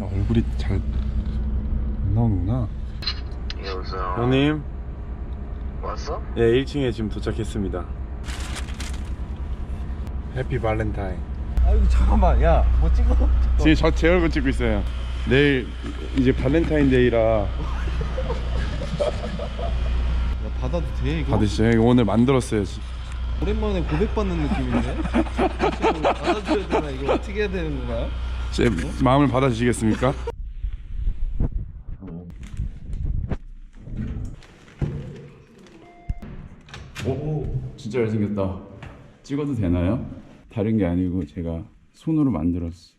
야, 얼굴이 잘 안 나오는구나. 여보세요. 형님, 왔어? 예, 1층에 지금 도착했습니다. 해피 발렌타인. 아이고 잠깐만 야 뭐 찍어? 지금 저 제 얼굴 찍고 있어요. 내일 이제 발렌타인데이라 야 받아도 돼 이거? 받으시죠. 이거 오늘 만들었어요. 지- 오랜만에 고백 받는 느낌인데? 받아줘야 되나 이거 어떻게 해야 되는 거야? 제 마음을 받아주시겠습니까? 오, 진짜 잘생겼다. 찍어도 되나요? 다른 게 아니고 제가 손으로 만들었어.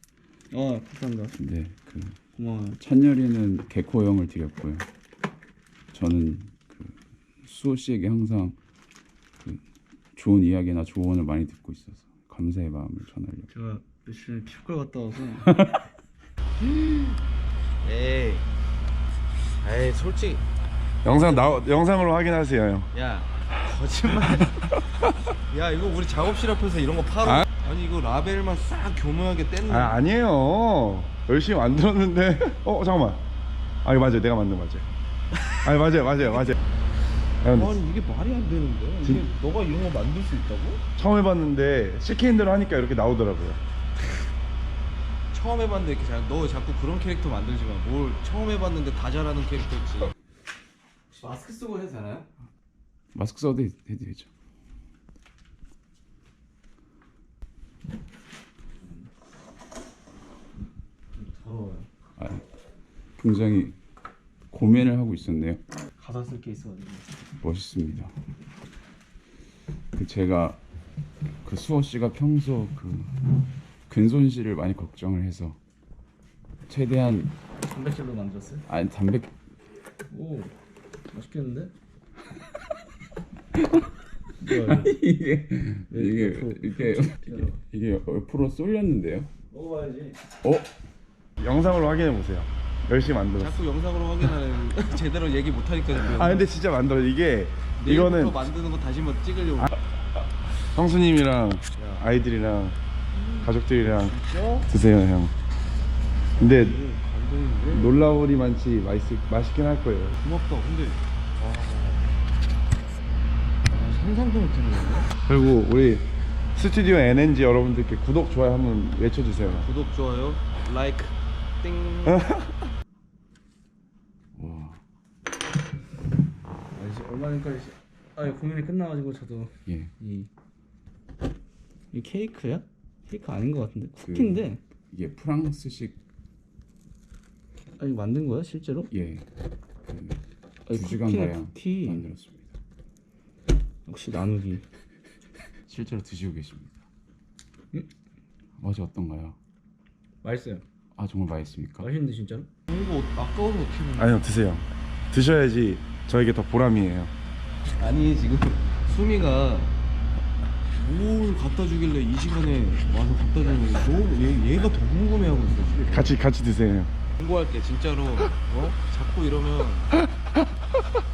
어 감사합니다 근데 그 고마워요 찬열이는 개코형을 드렸고요. 저는 그 수호 씨에게 항상 그 좋은 이야기나 조언을 많이 듣고 있어서 감사의 마음을 전하려고. 제가 며칠 전에 피부과 갔다 와서 에이 에이 솔직히 영상 나 영상으로 확인하세요, 형. 야 거짓말 야 이거 우리 작업실 앞에서 이런 거 팔아 아? 아니 이거 라벨만 싹 교묘하게 뗐네 아 아니에요. 열심히 만들었는데. 어 잠깐만. 아 이거 맞아요. 내가 만든 거 맞아요. 아니 맞아요, 맞아요, 맞아요. 야, 근데 아니 이게 말이 안 되는데 이게 너가 이런 거 만들 수 있다고? 처음 해봤는데 시키는 대로 하니까 이렇게 나오더라고요. 처음 해봤는데 이렇게 잘, 너 자꾸 그런 캐릭터 만들지 마. 뭘 처음 해봤는데 다 잘하는 캐릭터 있지. 마스크 쓰고 해도 되나요? 마스크 써도 해- 해도 되죠. 더러워요. 아, 굉장히 고민을 하고 있었네요. 가사 쓸 게 있어가지고. 멋있습니다. 그 제가 그 수호 씨가 평소 그 근손 씨를 많이 걱정을 해서 최대한 단백질로 만들었어요? 아니 담백 오, 맛있겠는데? 이게 이게 옆으로 이게 이게, 이게 옆으로 쏠렸는데요. 먹어봐야지. 어? 영상으로 확인해 보세요. 열심히 만들었어. 자꾸 영상으로 확인하는 제대로 얘기 못하니까 자꾸 아 근데 진짜 만들어 이게 내일부터 이거는 만드는 거 다시 한번 찍으려고. 형수님이랑 아이들이랑 가족들이랑? 드세요 형. 근데 감동인데? 놀라울이 많지 맛있 맛있긴 할 거예요. 고맙다. 근데 와, 아, 상상도 못하는 건데? 그리고 우리 스튜디오 NNG 여러분들께 구독 좋아요 한번 외쳐주세요. 구독 좋아요, 라이크, 띵. 와. 아, 이제 아 고민이 끝나가지고 저도 예. 이, 이 케이크야? 케이크 아닌 것 같은데 그- 쿠키인데 이게 프랑스식 아 이거 만든 거야 실제로? 예. 그 아니, 두 시간 쿠키네, 가량 쿠키. 만들었습니다. 역시 나누기 실제로 드시고 계십니다. 음? 맛이 어떤가요? 맛있어요 아 정말 맛있습니까? 맛있는데 진짜로? 이거 아까워서 어떻게 먹냐 아니요 드세요. 드셔야지 저에게 더 보람이에요. 아니 지금 수미가 뭘 갖다 주길래 이 시간에 와서 갖다 주는 거 너무 얘, 얘가 더 궁금해하고 있어 지금 같이 같이 드세요. 공부할게 진짜로 어? 자꾸 이러면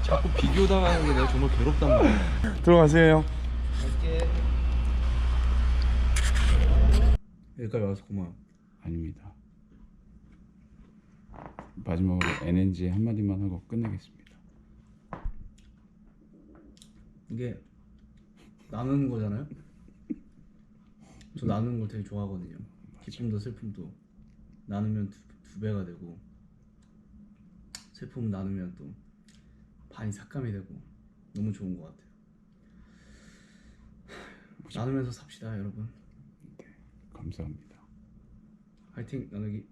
자꾸 비교당하는 게 내가 정말 괴롭단 말이야 들어가세요 형. 갈게 여기까지 와서 고마워 아닙니다. 마지막으로 NNG 한마디만 하고 끝내겠습니다. 이게 나누는 거잖아요? 저 나누는 걸 되게 좋아하거든요. 기쁨도 슬픔도. 나누면 두, 두 배가 되고 슬픔 나누면 또 반이 삭감이 되고 너무 좋은 것 같아요. 나누면서 삽시다 여러분. 감사합니다. 화이팅 나누기